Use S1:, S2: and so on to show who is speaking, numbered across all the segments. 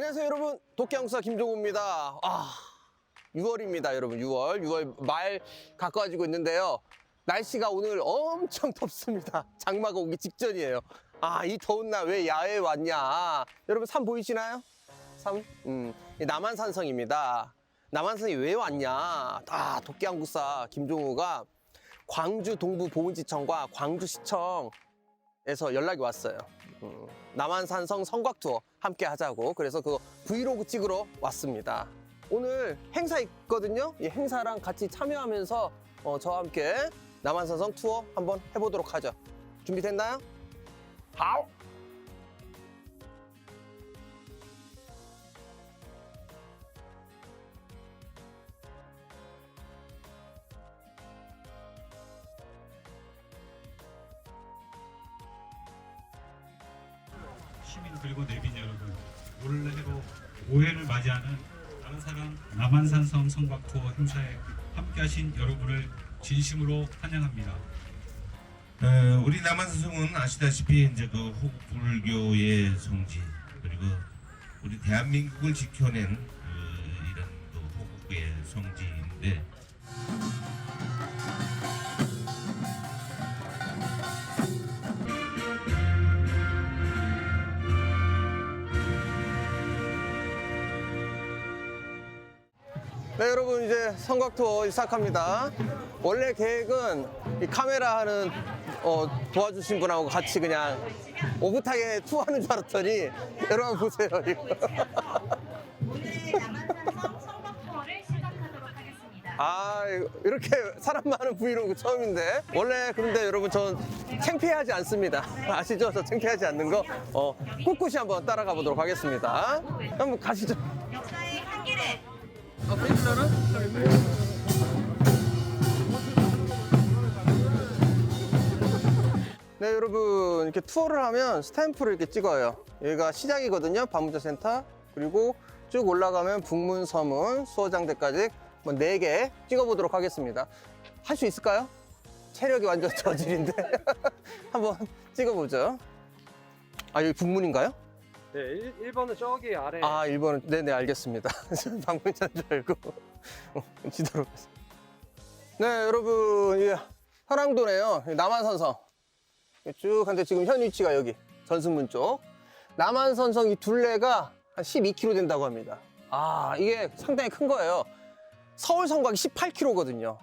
S1: 안녕하세요 여러분. 도끼양사 김종우입니다. 아 6월입니다 여러분. 6월. 6월 말 가까워지고 있는데요. 날씨가 오늘 엄청 덥습니다. 장마가 오기 직전이에요. 아 이 더운 날 왜 야외에 왔냐? 여러분 산 보이시나요? 산? 음, 이 남한산성입니다. 남한산이 왜 왔냐? 아 도끼양국사 김종우가 광주 동부 보훈지청과 광주시청 에서 연락이 왔어요. 음, 남한산성 성곽 투어 함께 하자고 그래서 그 브이로그 찍으러 왔습니다. 오늘 행사 있거든요. 이 행사랑 같이 참여하면서 어, 저와 함께 남한산성 투어 한번 해보도록 하죠. 준비됐나요? 하우!
S2: 그리고 내빈 여러분 올해로 5회를 맞이하는 다른 사람 남한산성 성곽 투어 행사에 함께하신 여러분을 진심으로 환영합니다.
S3: 어, 우리 남한산성은 아시다시피 이제 그 호국 불교의 성지 그리고 우리 대한민국을 지켜낸 그 이런 그 호국의 성지인데
S1: 네 여러분 이제 성곽 투어 시작합니다. 원래 계획은 이 카메라 하는 어, 도와주신 분하고 같이 그냥 오붓하게 투어하는 줄 알았더니 여러분 보세요 이거.
S4: 오늘 남한산성 성곽 투어를 시작하도록 하겠습니다.
S1: 아 이렇게 사람 많은 브이로그 처음인데 원래 그런데 여러분 전 창피하지 않습니다 아시죠 저 창피하지 않는 거 어, 꿋꿋이 한번 따라가 보도록 하겠습니다 한번 가시죠
S4: 역사의 한 길에
S1: 네 여러분 이렇게 투어를 하면 스탬프를 이렇게 찍어요. 여기가 시작이거든요 방문자 센터. 그리고 쭉 올라가면 북문서문 수어장대까지 뭐 4개 찍어보도록 하겠습니다. 할 수 있을까요? 체력이 완전 저질인데. 한번 찍어보죠. 아 여기 북문인가요?
S5: 네, 1, 번은 저기 아래.
S1: 아 1번은 네네 알겠습니다. 방문자인 줄 알고. 어, 지도로 네 여러분 이게 현황도네요. 남한산성. 쭉 한데 지금 현 위치가 여기 전승문 쪽. 남한산성 이 둘레가 한 12km 된다고 합니다. 아 이게 상당히 큰 거예요. 서울 성곽이 18km거든요.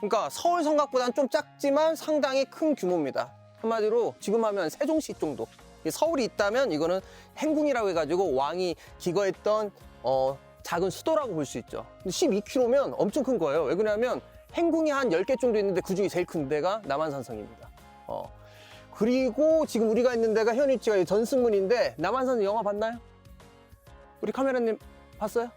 S1: 그러니까 서울 성곽보다는 좀 작지만 상당히 큰 규모입니다. 한마디로 지금 하면 세종시 정도. 이 서울이 있다면 이거는 행궁이라고 해가지고 왕이 기거했던 어, 작은 수도라고 볼 수 있죠. 근데 12km면 엄청 큰 거예요. 왜 그러냐면 행궁이 한 10개 정도 있는데 그 중에 제일 큰 데가 남한산성입니다. 어. 그리고 지금 우리가 있는 데가 현 위치가 이 전승문인데 남한산성 영화 봤나요? 우리 카메라님 봤어요?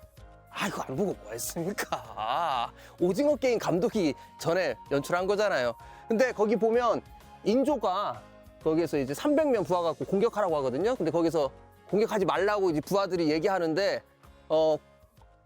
S1: 아 이거 안 보고 뭐 했습니까? 오징어 게임 감독이 전에 연출한 거잖아요. 근데 거기 보면 인조가 거기에서 이제 300명 부하 갖고 공격하라고 하거든요. 근데 거기서 공격하지 말라고 이제 부하들이 얘기하는데 어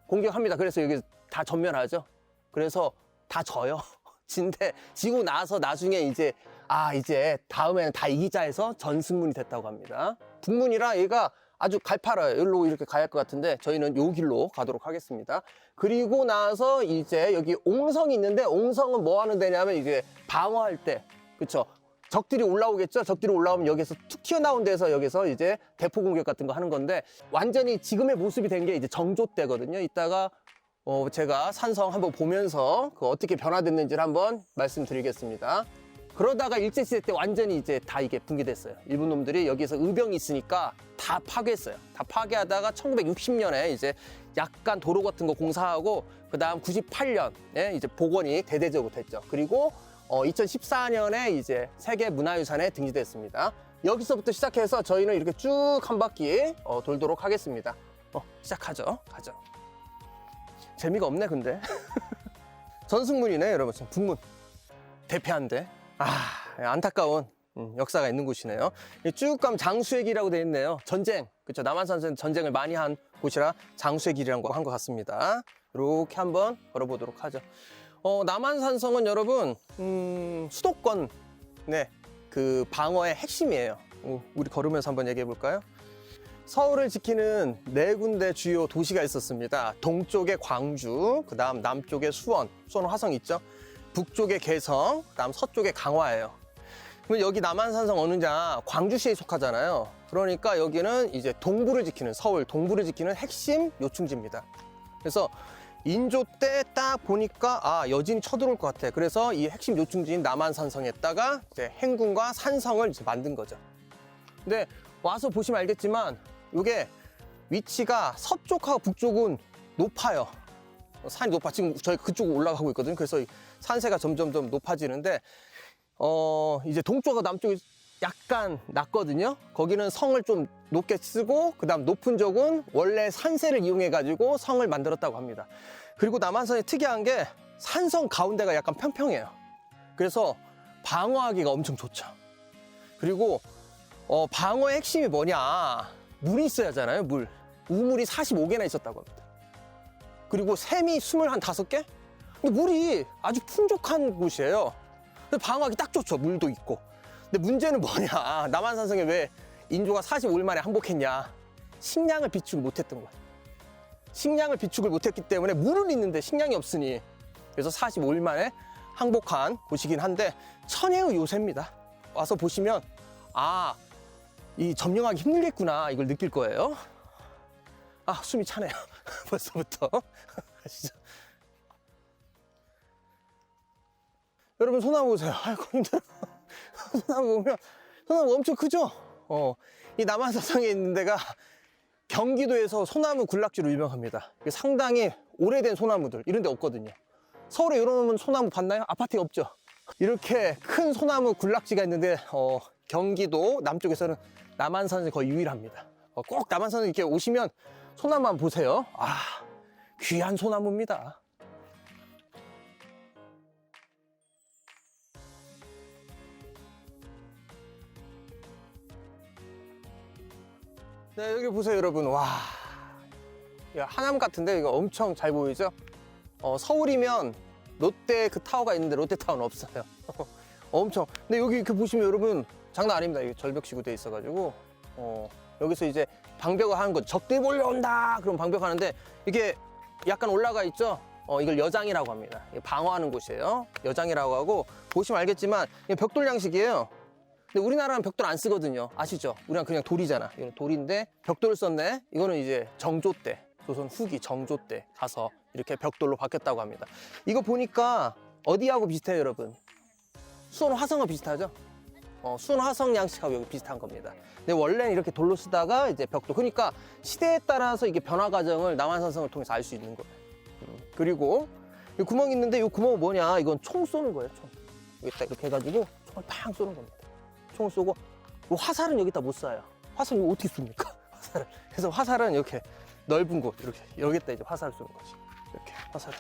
S1: 공격합니다. 그래서 여기 다 전멸하죠. 그래서 다 져요. 진데 지고 나서 나중에 이제 아 이제 다음에는 다 이기자 해서 전승문이 됐다고 합니다. 북문이라 얘가 아주 갈팔아요. 여기로 이렇게 가야 할 것 같은데 저희는 요 길로 가도록 하겠습니다. 그리고 나서 이제 여기 옹성이 있는데 옹성은 뭐 하는 데냐면 이게 방어할 때 그쵸 적들이 올라오겠죠. 적들이 올라오면 여기서 툭 튀어나온 데서 여기서 이제 대포 공격 같은 거 하는 건데 완전히 지금의 모습이 된 게 이제 정조 때거든요. 이따가 어 제가 산성 한번 보면서 그 어떻게 변화됐는지를 한번 말씀드리겠습니다. 그러다가 일제시대 때 완전히 이제 다 이게 붕괴됐어요. 일본 놈들이 여기서 의병이 있으니까 다 파괴했어요. 다 파괴하다가 1960년에 이제 약간 도로 같은 거 공사하고 그 다음 98년에 이제 복원이 대대적으로 됐죠. 그리고 어, 2014년에 이제 세계 문화유산에 등재됐습니다. 여기서부터 시작해서 저희는 이렇게 쭉 한 바퀴 어, 돌도록 하겠습니다. 어, 시작하죠. 가죠. 재미가 없네, 근데. 전승문이네, 여러분. 북문. 대패한데. 아, 안타까운 음, 역사가 있는 곳이네요. 이쭉 가면 장수의 길이라고 되어 있네요. 전쟁. 그렇죠. 남한산성 전쟁을 많이 한 곳이라 장수의 길이라고 한 것 같습니다. 이렇게 한번 걸어보도록 하죠. 어, 남한산성은 여러분, 음, 수도권, 네, 그 방어의 핵심이에요. 어, 우리 걸으면서 한번 얘기해 볼까요? 서울을 지키는 네 군데 주요 도시가 있었습니다. 동쪽에 광주, 그 다음 남쪽에 수원, 수원 화성 있죠? 북쪽에 개성, 그 다음 서쪽에 강화예요. 그러면 여기 남한산성 어느 냐? 광주시에 속하잖아요. 그러니까 여기는 이제 동부를 지키는, 서울 동부를 지키는 핵심 요충지입니다. 그래서 인조 때 딱 보니까 아 여진이 쳐들어올 것 같아. 그래서 이 핵심 요충지인 남한산성에다가 이제 행군과 산성을 이제 만든 거죠. 근데 와서 보시면 알겠지만 이게 위치가 서쪽하고 북쪽은 높아요. 산이 높아. 지금 저희 그쪽으로 올라가고 있거든요. 그래서 이 산세가 점점점 높아지는데 어 이제 동쪽하고 남쪽이 약간 낮거든요. 거기는 성을 좀 높게 쓰고 그다음 높은 쪽은 원래 산세를 이용해 가지고 성을 만들었다고 합니다. 그리고 남한산이 특이한 게 산성 가운데가 약간 평평해요. 그래서 방어하기가 엄청 좋죠. 그리고 어, 방어의 핵심이 뭐냐? 물이 있어야 하잖아요, 물. 우물이 45개나 있었다고 합니다. 그리고 샘이 25개? 근데 물이 아주 풍족한 곳이에요. 방어하기 딱 좋죠, 물도 있고. 근데 문제는 뭐냐? 남한산성에 왜 인조가 45일 만에 항복했냐? 식량을 비축을 못했던 거야. 식량을 비축을 못했기 때문에 물은 있는데 식량이 없으니 그래서 45일 만에 항복한 곳이긴 한데 천혜의 요새입니다. 와서 보시면 아, 이 점령하기 힘들겠구나 이걸 느낄 거예요. 아, 숨이 차네요. 벌써부터. 아시죠? 여러분 소나무 보세요. 아이고 힘들어. 소나무 보면 소나무 엄청 크죠? 어, 이 남한사성에 있는 데가 경기도에서 소나무 군락지로 유명합니다. 상당히 오래된 소나무들 이런 데 없거든요. 서울에 이런 소나무 봤나요? 아파트에 없죠. 이렇게 큰 소나무 군락지가 있는데 어, 경기도 남쪽에서는 남한산이 거의 유일합니다. 어, 꼭 남한산 이렇게 오시면 소나무 한번 보세요. 아 귀한 소나무입니다. 네, 여기 보세요, 여러분. 와. 야, 하남 같은데 이거 엄청 잘 보이죠? 어, 서울이면 롯데 그 타워가 있는데 롯데타워는 없어요. 엄청. 근데 여기 이렇게 보시면 여러분 장난 아닙니다. 이게 절벽식으로 돼 있어가지고 어, 여기서 이제 방벽을 하는 거죠. 적들이 몰려온다. 그럼 방벽하는데 이게 약간 올라가 있죠. 어, 이걸 여장이라고 합니다. 방어하는 곳이에요. 여장이라고 하고 보시면 알겠지만 벽돌 양식이에요. 근데 우리나라는 벽돌 안 쓰거든요. 아시죠? 우리는 그냥 돌이잖아. 이건 돌인데 벽돌 썼네. 이거는 이제 정조 때, 조선 후기 정조 때 가서 이렇게 벽돌로 바뀌었다고 합니다. 이거 보니까 어디하고 비슷해요, 여러분? 수원 화성과 비슷하죠? 어, 수원 화성 양식하고 여기 비슷한 겁니다. 근데 원래는 이렇게 돌로 쓰다가 이제 벽돌. 그러니까 시대에 따라서 이게 변화 과정을 남한산성을 통해서 알 수 있는 거예요. 음, 그리고 이 구멍 있는데 이 구멍은 뭐냐? 이건 총 쏘는 거예요, 총. 여기다 이렇게 해가지고 총을 팡 쏘는 겁니다. 총을 쏘고 이 화살은 여기다 못 쏴요. 화살은 어떻게 쏩니까? 화살을. 그래서 화살은 이렇게 넓은 곳 이렇게 여기다 이제 화살을 쏘는 거지. 이렇게 화살.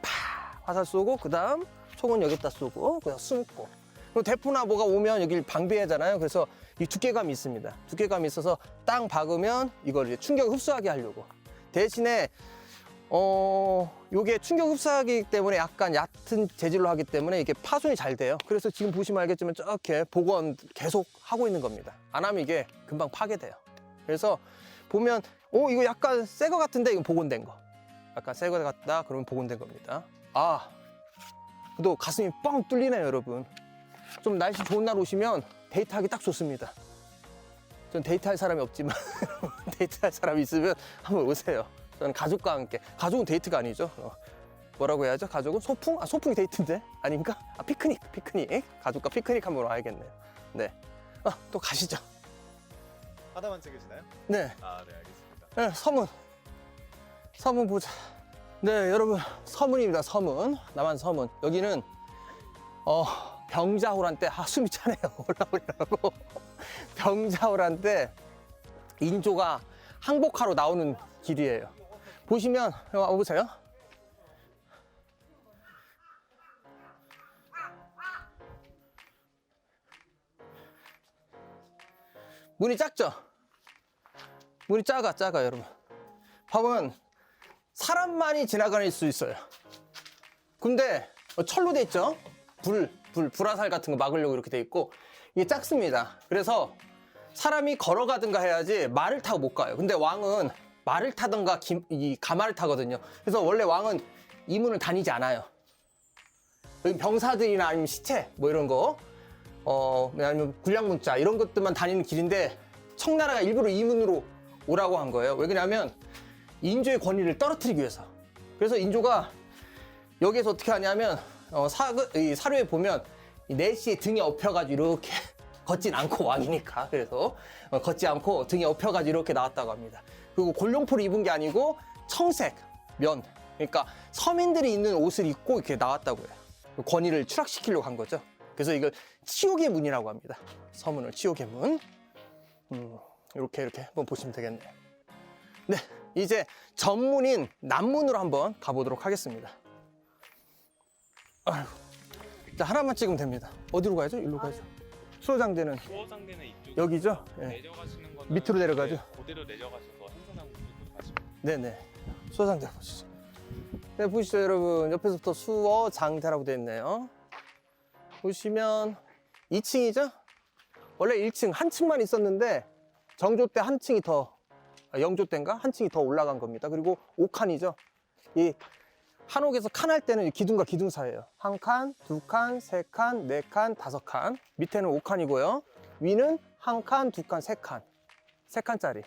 S1: 파 화살 쏘고 그다음 총은 여기다 쏘고 그냥 숨고. 그리고 대포나 뭐가 오면 여기 방비하잖아요. 그래서 이 두께감이 있습니다. 두께감이 있어서 땅 박으면 이걸 이제 충격 흡수하게 하려고. 대신에 어, 요게 충격 흡수하기 때문에 약간 얕은 재질로 하기 때문에 이게 파손이 잘 돼요. 그래서 지금 보시면 알겠지만 저렇게 복원 계속 하고 있는 겁니다. 안 하면 이게 금방 파괴돼요. 그래서 보면, 오, 이거 약간 새 거 같은데 이건 복원된 거. 약간 새 거 같다? 그러면 복원된 겁니다. 아, 또 가슴이 뻥 뚫리네요, 여러분. 좀 날씨 좋은 날 오시면 데이트하기 딱 좋습니다. 전 데이트할 사람이 없지만 데이트할 사람이 있으면 한번 오세요. 저는 가족과 함께. 가족은 데이트가 아니죠. 어, 뭐라고 해야죠? 가족은 소풍? 아 소풍이 데이트인데 아닌가? 아 피크닉, 피크닉. 가족과 피크닉 한번 와야겠네요. 네. 아, 또 가시죠.
S6: 하나만 찍으시나요?
S1: 네.
S6: 아, 네, 알겠습니다.
S1: 네, 서문. 서문 보자. 네, 여러분, 서문입니다. 서문. 남한 서문. 여기는, 어, 병자호란 때, 아, 숨이 차네요. 올라오려고. 병자호란 때, 인조가 항복하러 나오는 길이에요. 보시면, 어, 와보세요. 문이 작죠? 문이 작아, 작아, 여러분. 봐보면 사람만이 지나갈 수 있어요. 근데 어, 철로 돼 있죠? 불, 불, 불화살 같은 거 막으려고 이렇게 돼 있고 이게 작습니다. 그래서 사람이 걸어가든가 해야지 말을 타고 못 가요. 근데 왕은 말을 타든가 기- 이 가마를 타거든요. 그래서 원래 왕은 이문을 다니지 않아요. 병사들이나 아니면 시체 뭐 이런 거, 어 아니면 군량 문자 이런 것들만 다니는 길인데 청나라가 일부러 이문으로 오라고 한 거예요. 왜 그러냐면 인조의 권위를 떨어뜨리기 위해서. 그래서 인조가 여기에서 어떻게 하냐면 어, 사, 이 사료에 보면 이 내시에 등에 업혀가지고 이렇게 걷진 않고 왕이니까 그래서 어, 걷지 않고 등에 업혀가지고 이렇게 나왔다고 합니다. 그리고 골룡포를 입은 게 아니고 청색 면 그러니까 서민들이 입는 옷을 입고 이렇게 나왔다고 해요. 권위를 추락시키려고 한 거죠. 그래서 이걸 치욕의 문이라고 합니다. 서문을 치욕의 문. 음, 이렇게 이렇게 한번 보시면 되겠네요. 네, 이제 전문인 남문으로 한번 가보도록 하겠습니다. 아휴, 자 하나만 찍으면 됩니다. 어디로 가야죠? 일로 가야죠. 수호장대는
S7: 수어장대는 이쪽
S1: 여기죠? 예.
S7: 내려가시는 거는
S1: 밑으로 내려가죠?
S7: 네, 그대로 내려가셔서
S1: 네네. 수어장대 보시죠. 네, 보시죠, 여러분. 옆에서부터 수어장대라고 되어 있네요. 보시면 2층이죠? 원래 1층 한 층만 있었는데 정조 때 한 층이 더, 아, 영조 때인가? 한 층이 더 올라간 겁니다. 그리고 5칸이죠. 이 한옥에서 칸 할 때는 이 기둥과 기둥 사이에요. 한 칸, 두 칸, 세 칸, 네 칸, 다섯 칸. 밑에는 5칸이고요. 위는 한 칸, 두 칸, 세 칸. 세 칸짜리.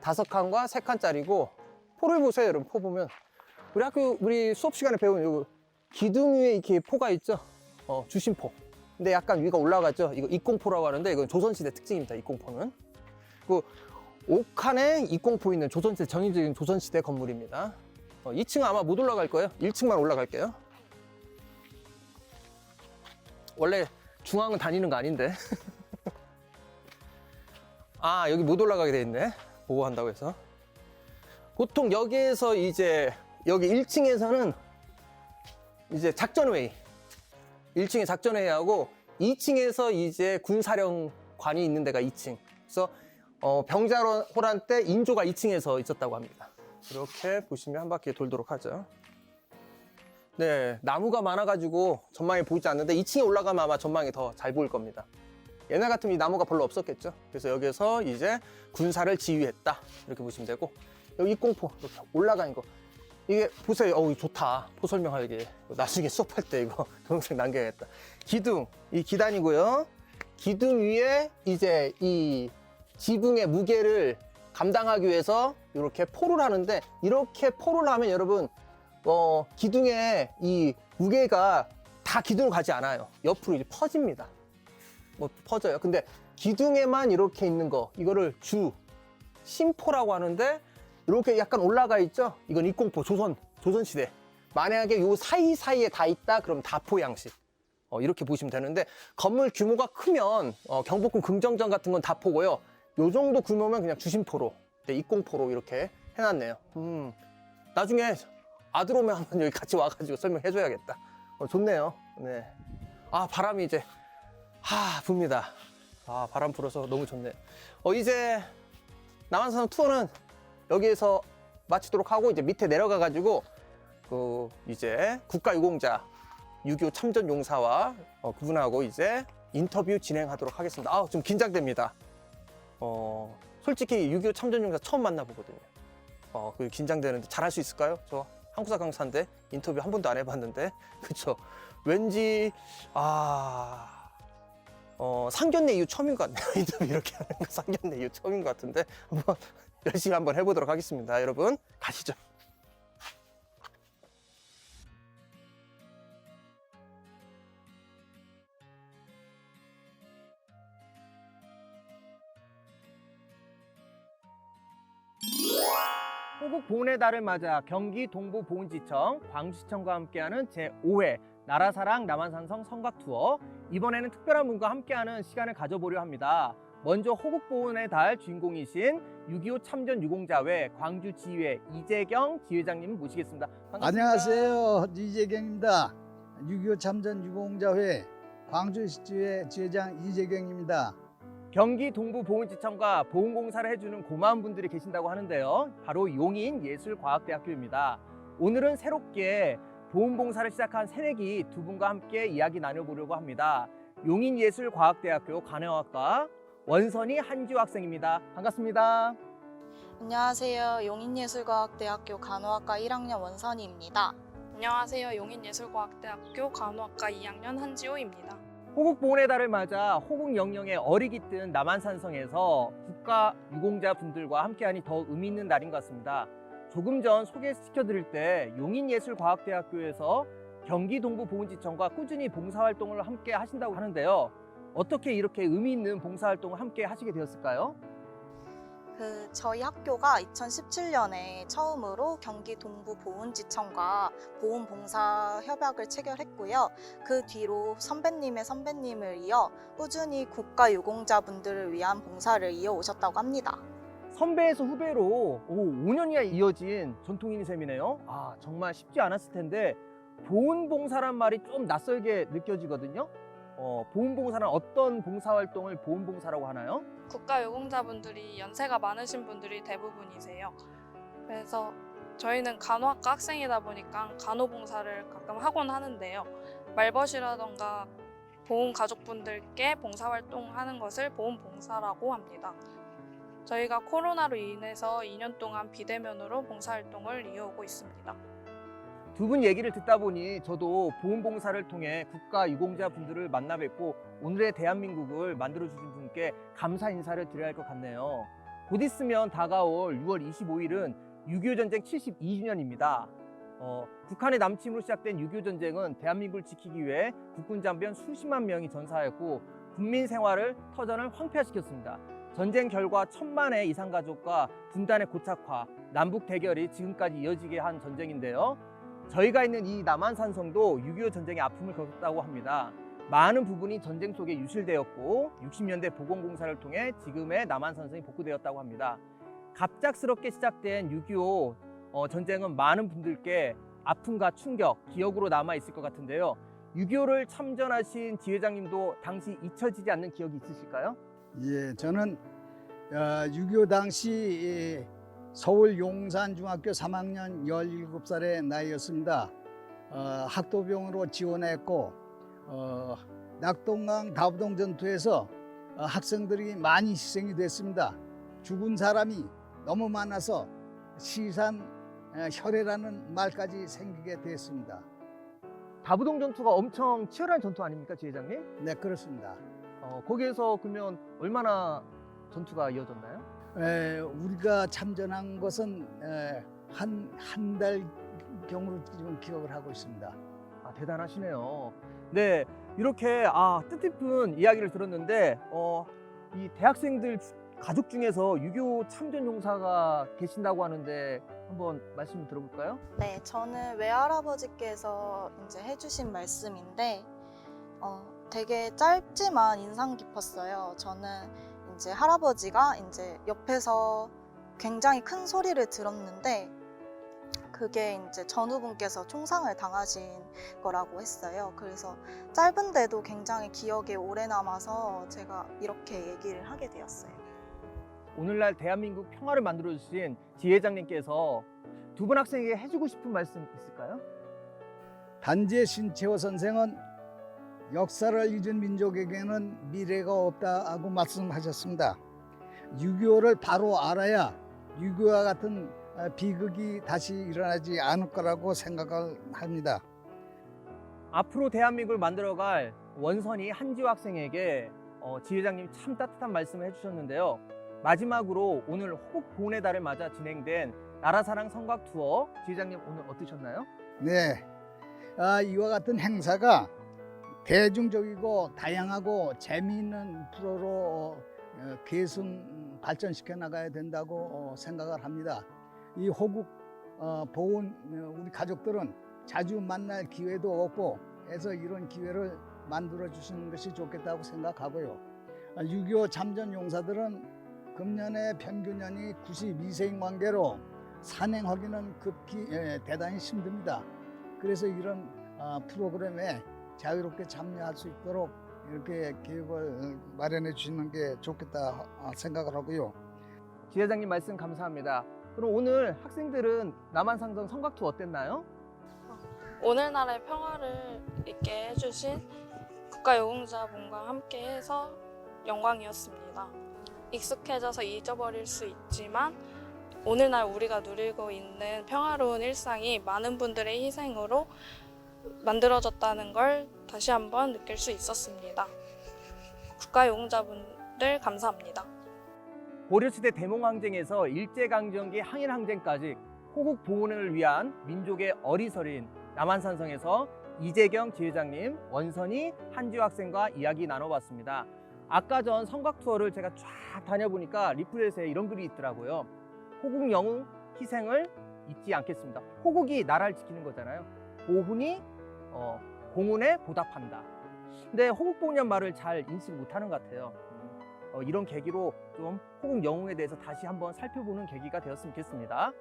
S1: 다섯 칸과 세 칸짜리고 포를 보세요, 여러분. 포 보면 우리 학교 우리 수업 시간에 배운 요 기둥 위에 이렇게 포가 있죠. 어, 주심포. 근데 약간 위가 올라가죠. 이거 입공포라고 하는데 이건 조선시대 특징입니다. 입공포는. 그 옥칸에 입공포 있는 조선시대 전형적인 조선시대 건물입니다. 어, 2층 아마 못 올라갈 거예요. 1층만 올라갈게요. 원래 중앙은 다니는 거 아닌데. 아 여기 못 올라가게 돼 있네. 보호한다고 해서. 보통 여기에서 이제 여기 1층에서는 이제 작전회의 1층에 작전회의하고 2층에서 이제 군사령관이 있는 데가 2층. 그래서 어, 병자호란 때 인조가 2층에서 있었다고 합니다. 이렇게 보시면 한 바퀴 돌도록 하죠. 네 나무가 많아가지고 전망이 보이지 않는데 2층에 올라가면 아마 전망이 더 잘 보일 겁니다. 옛날 같으면 이 나무가 별로 없었겠죠. 그래서 여기서 이제 군사를 지휘했다. 이렇게 보시면 되고 여기 입공포 이렇게 올라가는 거. 이게 보세요. 어우 좋다. 포 설명하기 나중에 수업할 때 이거 동영상 남겨야겠다. 기둥. 이 기단이고요. 기둥 위에 이제 이 지붕의 무게를 감당하기 위해서 이렇게 포를 하는데 이렇게 포를 하면 여러분 어 기둥에 이 무게가 다 기둥을 가지 않아요. 옆으로 이제 퍼집니다. 뭐 퍼져요. 근데 기둥에만 이렇게 있는 거 이거를 주 심포라고 하는데 이렇게 약간 올라가 있죠? 이건 입공포 조선 조선 시대. 만약에 요 사이 사이에 다 있다 그럼 다포 양식. 어, 이렇게 보시면 되는데 건물 규모가 크면 어, 경복궁 긍정전 같은 건 다포고요. 요 정도 규모면 그냥 주심포로, 네, 입공포로 이렇게 해놨네요. 음, 나중에 아들 오면 한번 여기 같이 와가지고 설명해줘야겠다. 어, 좋네요. 네. 아 바람이 이제 하 붑니다. 아 바람 불어서 너무 좋네요. 어 이제 남한산 투어는 여기에서 마치도록 하고 이제 밑에 내려가 가지고 그 이제 국가유공자 6.25 참전 용사와 어, 그분하고 이제 인터뷰 진행하도록 하겠습니다. 아, 좀 긴장됩니다. 어, 솔직히 6.25 참전 용사 처음 만나보거든요. 어, 그 긴장되는데 잘할 수 있을까요? 저 한국사 강사인데 인터뷰 한 번도 안 해봤는데 그쵸? 왠지 아 어, 상견례 이후 처음인 것 같네요. 인터뷰 이렇게 하는 거 상견례 이후 처음인 것 같은데 한번 열심히 한번 해보도록 하겠습니다. 여러분 가시죠. 호국 보훈의 달을 맞아 경기 동부 보훈지청 광주시청과 함께하는 제5회 나라사랑 남한산성 성곽 투어 이번에는 특별한 분과 함께하는 시간을 가져보려 합니다. 먼저 호국 보훈의 달 주인공이신 6.25 참전 유공자회 광주 지회 이재경 지회장님 모시겠습니다. 반갑습니다.
S8: 안녕하세요. 이재경입니다. 6.25 참전 유공자회 광주시지회 지회장 이재경입니다.
S1: 경기 동부 보훈지청과 보훈공사를 해주는 고마운 분들이 계신다고 하는데요. 바로 용인 예술과학대학교입니다. 오늘은 새롭게 보훈봉사를 시작한 새내기 두 분과 함께 이야기 나눠보려고 합니다. 용인예술과학대학교 간호학과 원선이 한지호 학생입니다. 반갑습니다.
S9: 안녕하세요. 용인예술과학대학교 간호학과 1학년 원선희입니다.
S10: 안녕하세요. 용인예술과학대학교 간호학과 2학년 한지호입니다.
S1: 호국 보훈의 달을 맞아 호국 영령의 어리기 뜬 남한산성에서 국가 유공자 분들과 함께하니 더 의미 있는 날인 것 같습니다. 조금 전 소개시켜드릴 때 용인예술과학대학교에서 경기동부보훈지청과 꾸준히 봉사활동을 함께 하신다고 하는데요. 어떻게 이렇게 의미 있는 봉사활동을 함께 하시게 되었을까요?
S9: 그 저희 학교가 2017년에 처음으로 경기 동부 보훈지청과 보훈봉사 협약을 체결했고요. 그 뒤로 선배님의 선배님을 이어 꾸준히 국가 유공자분들을 위한 봉사를 이어오셨다고 합니다.
S1: 선배에서 후배로 오, 5년이나 이어진 전통인 셈이네요. 아, 정말 쉽지 않았을 텐데 보훈봉사란 말이 좀 낯설게 느껴지거든요. 어, 보훈봉사는 어떤 봉사활동을 보훈봉사라고 하나요?
S10: 국가유공자분들이 연세가 많으신 분들이 대부분이세요. 그래서 저희는 간호학과 학생이다 보니까 간호봉사를 가끔 하곤 하는데요. 말벗이라던가 보훈 가족분들께 봉사활동하는 것을 보훈봉사라고 합니다. 저희가 코로나로 인해서 2년 동안 비대면으로 봉사활동을 이어오고 있습니다.
S1: 두 분 얘기를 듣다 보니 저도 보훈봉사를 통해 국가 유공자 분들을 만나 뵙고 오늘의 대한민국을 만들어주신 분께 감사 인사를 드려야 할 것 같네요. 곧 있으면 다가올 6월 25일은 6.25 전쟁 72주년입니다. 어, 북한의 남침으로 시작된 6.25 전쟁은 대한민국을 지키기 위해 국군 장병 수십만 명이 전사했고 국민 생활을 터전을 황폐화시켰습니다. 전쟁 결과 천만의 이상 가족과 분단의 고착화, 남북 대결이 지금까지 이어지게 한 전쟁인데요. 저희가 있는 이 남한산성도 6.25 전쟁의 아픔을 겪었다고 합니다. 많은 부분이 전쟁 속에 유실되었고 60년대 보건공사를 통해 지금의 남한산성이 복구되었다고 합니다. 갑작스럽게 시작된 6.25 어, 전쟁은 많은 분들께 아픔과 충격, 기억으로 남아 있을 것 같은데요. 6.25를 참전하신 지회장님도 당시 잊혀지지 않는 기억이 있으실까요?
S8: 예, 저는 어, 6.25 당시 예, 서울 용산중학교 3학년 17살의 나이였습니다. 어, 학도병으로 지원했고 어, 낙동강 다부동 전투에서 어, 학생들이 많이 희생이 됐습니다. 죽은 사람이 너무 많아서 시산 어, 혈애라는 말까지 생기게 됐습니다.
S1: 다부동 전투가 엄청 치열한 전투 아닙니까, 지회장님?
S8: 네, 그렇습니다.
S1: 어, 거기에서 그러면 얼마나 전투가 이어졌나요?
S8: 에, 우리가 참전한 것은 한 한 달 경으로 지금 기억을 하고 있습니다.
S1: 아, 대단하시네요. 네, 이렇게 아, 뜻깊은 이야기를 들었는데 어, 이 대학생들 주- 가족 중에서 6.25 참전 용사가 계신다고 하는데 한번 말씀 들어볼까요?
S9: 네, 저는 외할아버지께서 이제 해주신 말씀인데 어, 되게 짧지만 인상 깊었어요. 저는 이제 할아버지가 이제 옆에서 굉장히 큰 소리를 들었는데 그게 이제 전우분께서 총상을 당하신 거라고 했어요. 그래서 짧은데도 굉장히 기억에 오래 남아서 제가 이렇게 얘기를 하게 되었어요.
S1: 오늘날 대한민국 평화를 만들어 주신 지회장님께서 두 분 학생에게 해주고 싶은 말씀 있을까요?
S8: 단지의 신채호 선생은 역사를 잊은 민족에게는 미래가 없다고 말씀하셨습니다. 6.25를 바로 알아야 6.25와 같은 어, 비극이 다시 일어나지 않을 거라고 생각을 합니다.
S1: 앞으로 대한민국을 만들어갈 원선이 한지호 학생에게 어, 지회장님 참 따뜻한 말씀을 해주셨는데요. 마지막으로 오늘 호국 보훈의 달을 맞아 진행된 나라사랑 성곽 투어 지회장님 오늘 어떠셨나요?
S8: 네, 아, 이와 같은 행사가 대중적이고 다양하고 재미있는 프로로 어, 계승 발전시켜 나가야 된다고 어, 생각을 합니다. 이 호국 어, 보훈 어, 우리 가족들은 자주 만날 기회도 없고 해서 이런 기회를 만들어 주시는 것이 좋겠다고 생각하고요. 6.25 참전 용사들은 금년의 평균 연이 92세인 관계로 산행하기는 급히 예, 대단히 힘듭니다. 그래서 이런 어, 프로그램에 자유롭게 참여할 수 있도록 이렇게 계획을 마련해 주시는 게 좋겠다 어, 생각을 하고요.
S1: 지회장님 말씀 감사합니다. 그럼 오늘 학생들은 남한상성 성곽 투어 어땠나요?
S10: 오늘날의 평화를 있게 해주신 국가유공자분과 함께해서 영광이었습니다. 익숙해져서 잊어버릴 수 있지만 오늘날 우리가 누리고 있는 평화로운 일상이 많은 분들의 희생으로 만들어졌다는 걸 다시 한번 느낄 수 있었습니다. 국가유공자분들 감사합니다.
S1: 고려시대 대몽항쟁에서 일제강점기 항일항쟁까지 호국 보훈을 위한 민족의 어리서린 남한산성에서 이재경 지회장님, 원선희 한지호 학생과 이야기 나눠봤습니다. 아까 전 성곽 투어를 제가 쫙 다녀보니까 리플렛에 이런 글이 있더라고요. 호국 영웅 희생을 잊지 않겠습니다. 호국이 나라를 지키는 거잖아요. 보훈이 어, 공훈에 보답한다. 근데 호국 보훈이란 말을 잘 인식 못하는 것 같아요. 음, 어, 이런 계기로 좀 호국 영웅에 대해서 다시 한번 살펴보는 계기가 되었으면 좋겠습니다.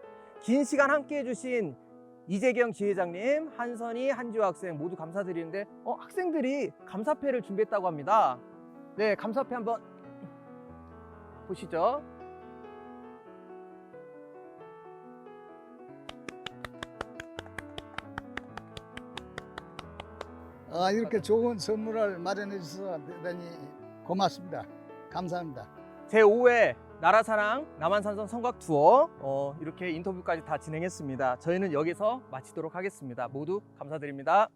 S1: 긴 시간 함께 해주신 이재경 지회장님, 한선희, 한지호 학생 모두 감사드리는데 어, 학생들이 감사패를 준비했다고 합니다. 네, 감사패 한번 보시죠.
S8: 아, 이렇게 좋은 선물을 마련해 주셔서 대단히 고맙습니다. 감사합니다.
S1: 제5회 나라사랑 남한산성 성곽 투어 어, 이렇게 인터뷰까지 다 진행했습니다. 저희는 여기서 마치도록 하겠습니다. 모두 감사드립니다.